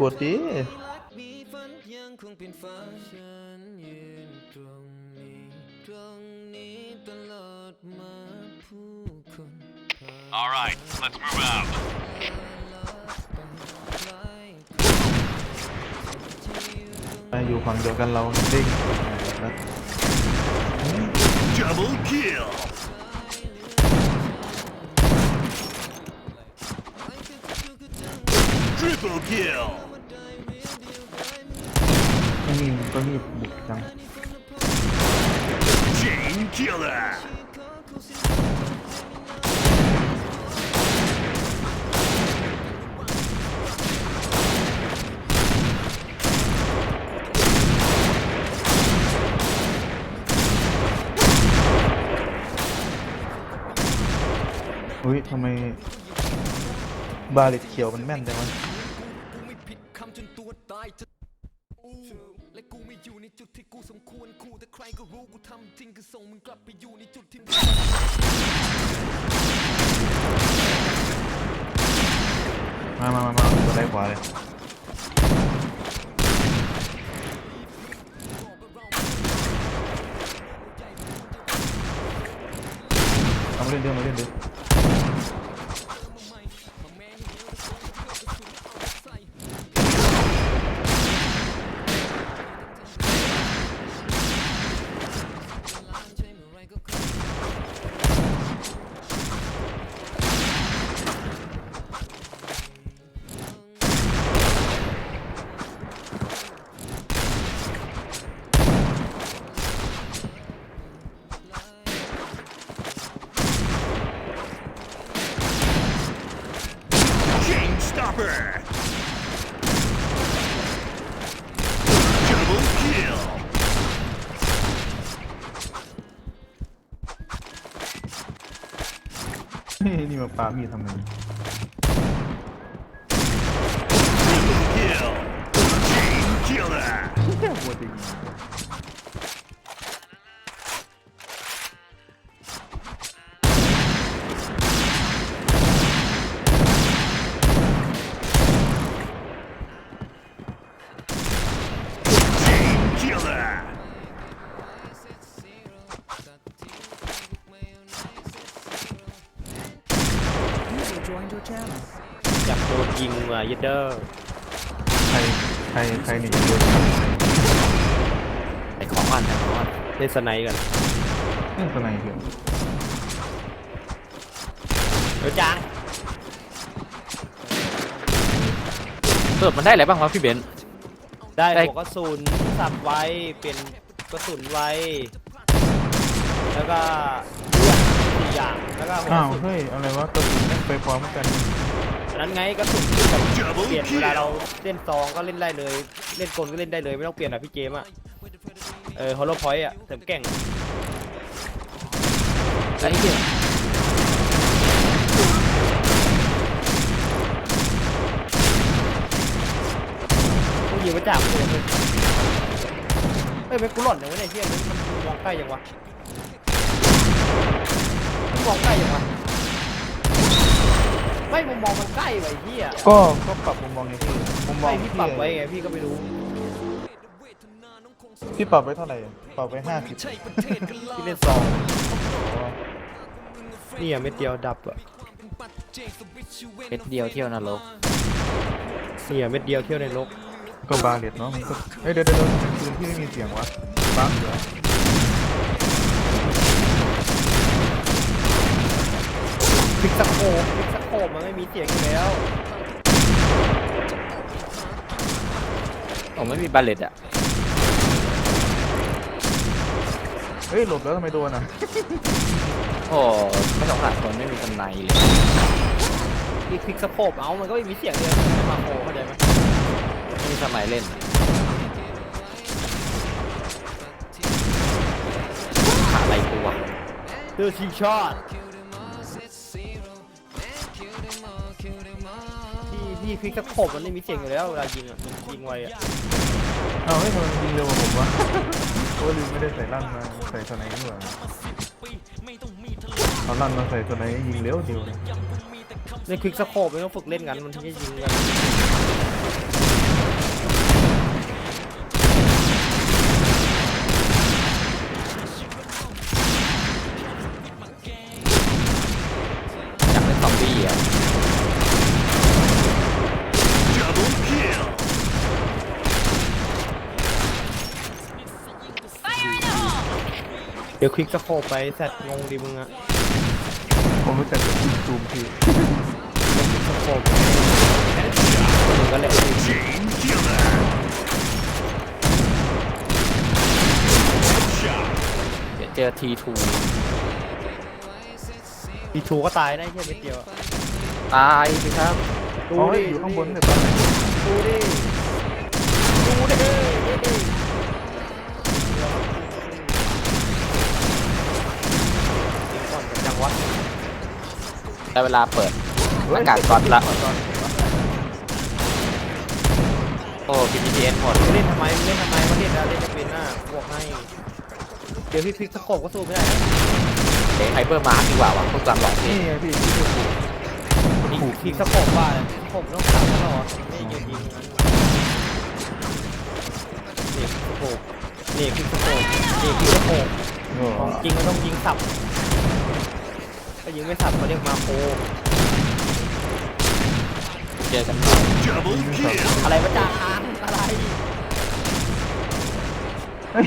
กดดิมีฝันยังคงเป็นฝันฉันยืนตรงนี้ตรงนี้ตลอดมาผู้คนผ่าน All right, let's move out. มาอยู่ฝั่งเดียวกันเราเด้งแล้ว Double kill. ทริปเปิลคิลไม่มีก็มีบุกจัง Chain killer. อุ้ยทำไม บาลิตเขียวมันแม่นจังวะ อยู่ในจุดที่กูสมควรคู่แต่ใครก็รู้กูทำจริงคือส่งมึงกลับไปอยู่ในจุดที่มามามามาตัวได้ขวาเลยเอามาเล่นเดือมาเล่นเดือ นี่มาปามีดทำไม joined your channel. อยากโดนยิงว่ะยัดเดอร์ใครใครใครหนีบัวไอของอะไอของอะเล่นสไนด์กันเรื่องตัวไหนเกี่ยวเดี๋ยวจางเปิดมันได้อะไรบ้างวะพี่เบนซ์ ได้ได้ หัวกระสุนสับไว้เปลี่ยนกระสุนไว้ แล้วก็เลือด สี่อย่างแล้วก็หัวกอ้าว ระสุนเฮ้ย อะไรวะกระสุนแม่งไปพร้อมกัน อันนั้นไงกระสุนที่แบบ Double เปลี่ยนเวลาเรา kill. เล่นซองก็เล่นได้เลย เล่นกลก็เล่นได้เลยไม่ต้องเปลี่ยนอะพี่เจมส์อะเออฮอลโลพอยต์อะเสริมแกร่งไอ้เหี้ยกูยิงมาจากเลยเฮ้ยไม่กูหล่อนอย่างวะเนี่ยเฮียมันมันมองใกล้ยังวะ มันมองใกล้ยังวะไม่มุมมองมันใกล้ไว้เฮียก็ก็ปรับมุมมองไงพี่มุมมอไม่งพี่ปรับไว้ไงพี่ก็ไม่รู้พี่ปรับไว้เท่าไหร่ปรับไว้ห้าสิบพี่เล่นซองนี่อะเม็ดเดียวดับอะเม็ดเดียวเที่ยวนรกนี่อะเม็ดเดียวเที่ยวในโลกก็บาเลตเนาะมันก็เอ้ยเดี๋ยวเดี๋ยวเดี๋ยวทำไมคืนพี่ไม่มีเสียงวะบ้าเหรอ ฟิกสโคปฟิกสโคปมันไม่มีเสียงอยู่แล้ว ผมไม่มีบาเลตอะ เฮ้ยหลบแล้วทำไมโดนอะโอ้ไม่สงสารคนไม่มีกำไรเลยอีกฟิกสโคปเอามันก็ไม่มีเสียงเลยไม่มาโคเข้าใจไหมไม่มีสมัยเล่นหาอะไรกูวะเจอชิงช็อต พี่พี่ฟิกสโคปมันไม่มีเสียงอยู่แล้วเวลายิงอะยิงไวอะเอาให้ยทำไมมันยิงเร็วกว่าผมวะโอ้ลืมไม่ได้ใส่ลั่นมาใส่ตัวไหนดีกว่าเอาลั่นมาใส่ตัวไหนยิงเร็วเดียวเลยในควิกสโคปไม่ต้องฝึกเล่นกันมันถึงจะยิงกัน เดี๋ยวควิกสโคปไปแซดงงดีมึงอะผมรู้จักแต่คิดซูมพี่ควิกสโคปมึงก็เล่น Chain killer. Shot. เดี๋ยวเจอทีทูอีทูก็ตายได้แค่เม็ดเดียวอะตายสิครับดูอ๋อดิอยู่ข้างบนเนี่ยตอนไหนดูดิดูดิยิงก่อนจังวะ ได้เวลาเปิดหน้ากากก๊อตละโอ้ PPTN หมดเล่นทำไมเล่นทำไมมาเล่นอะเล่นจะเป็นหน้าบวกให้เดี๋ยวพี่พลิกสโคปก็สู้ไม่ได้นะเอ้ไฮเปอร์มาร์ดีกว่าวะพวกกลางหลอดนี่นี่ไงพี่ที่ถูกอีกพลิกสโคปว่าผมต้องขับตลอดไม่หยุดยิงมันนี่พลิกสโคปนี่พลิกสโคปนี่พลิกสโคปโอ้ของจริงมันต้องยิงสับ ถ้ายิงไม่สับเขาเรียกมาโคเจอกันหน่อย Double kill. อะไรวะจ่าค้างอะไรเฮ้ย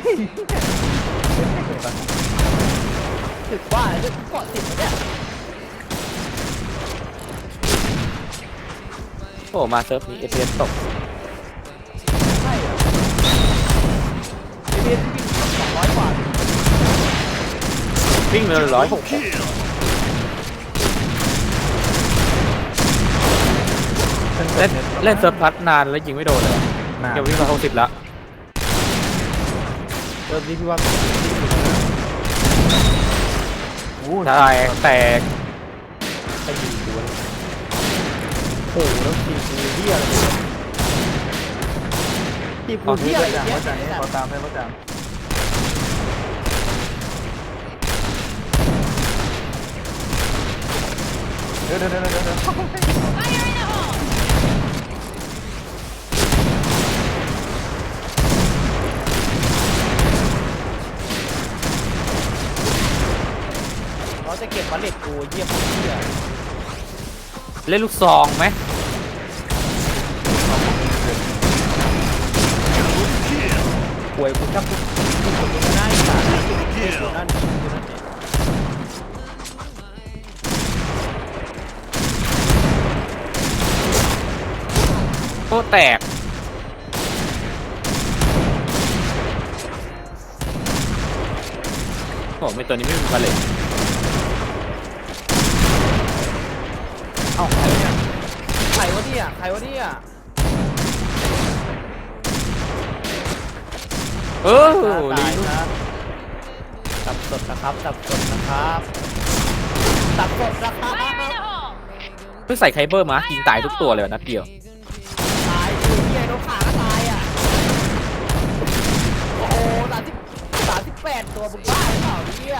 ถึกว่าเรื่องเกาะติดวะเนี่ยโอ้มาเซิร์ฟนี้ FPS ตกใช่เหรอไอเบียนวิ่งสองร้อยกว่าวิ่งเลยร้อยหก Kill. เล่นเล่นเซิร์ฟพัดนานแล้วยิงไม่โดนเลยนานเดี๋ยววิ่งมาหกสิบละเริ่มนี้พี่ว่าโอ้ตายแตกไปยิงดูนะโอ้โหแล้วทีมกูเฮียอะไรเนี่ยทีมกูเอาเฮีที่ยอะไรจังเนี่ย ว่าจังนี่ขอตามได้ว่าจังเดี๋ยวเดี๋ยวเดี๋ยวเดี๋ยวเดี๋ยวเขาจะเเยี่ยมเฮียเล่นลูกซองไหมป่วยกูจับกูกูกดยิงก็ได้สัตว์ Triple กู kill. นั่นยิงกูนั่นเนี่ยโอ้แตกโอ้ไม่ตัวนี้ไม่มีบาเลต เอ้าใครเนี่ยใครวะเนี่ยใครวะเนี่ยเออตาลียนะสับสดนะครับสับสดนะครับสับสดนะครับเพิ่งใส่ไคเบอร์มายิงตายทุกตัวเลยนะเดียวตายคือเฮียโดนขาก็ตายอะโอ้โหสามสิบสามสิบแปดตัวมึงบ้าหรือเปล่าเฮีย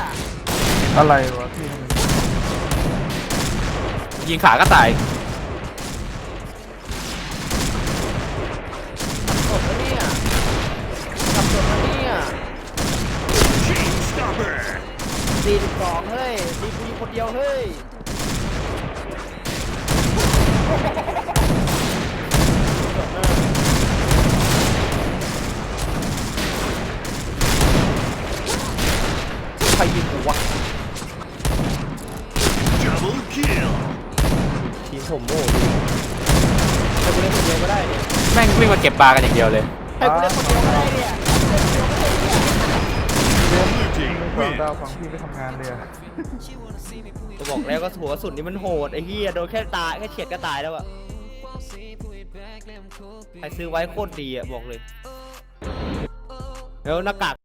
อะไรวะพี่ ยิงขาก็ตายสดแล้วเนี่ยสับสดแล้วเนี่ย Chain stopper. สี่สิบสองเฮ้ยมีกูยิงคนเดียวเฮ้ยใครยิงกูวะ Double kill. ทีมผมโม่ดิให้กูเล่นคนเดียวก็ได้เนี่ย แม่งวิ่งมา เก็บปลากันอย่างเดียวเลย ให้กูเล่นคนเดียวก็ได้เนี่ย Blue team ไม่ฟัง win. ดาวฟังพี่ไปทำงานเลยอะก็บอกแล้วก็หัวสุดนี่มันโหดไอ้เหี้ยโดนแค่ตายแค่เฉียดก็ตายแล้วอะใครซื้อไว้โคตรดีอะบอกเลย แล้วหน้ากาก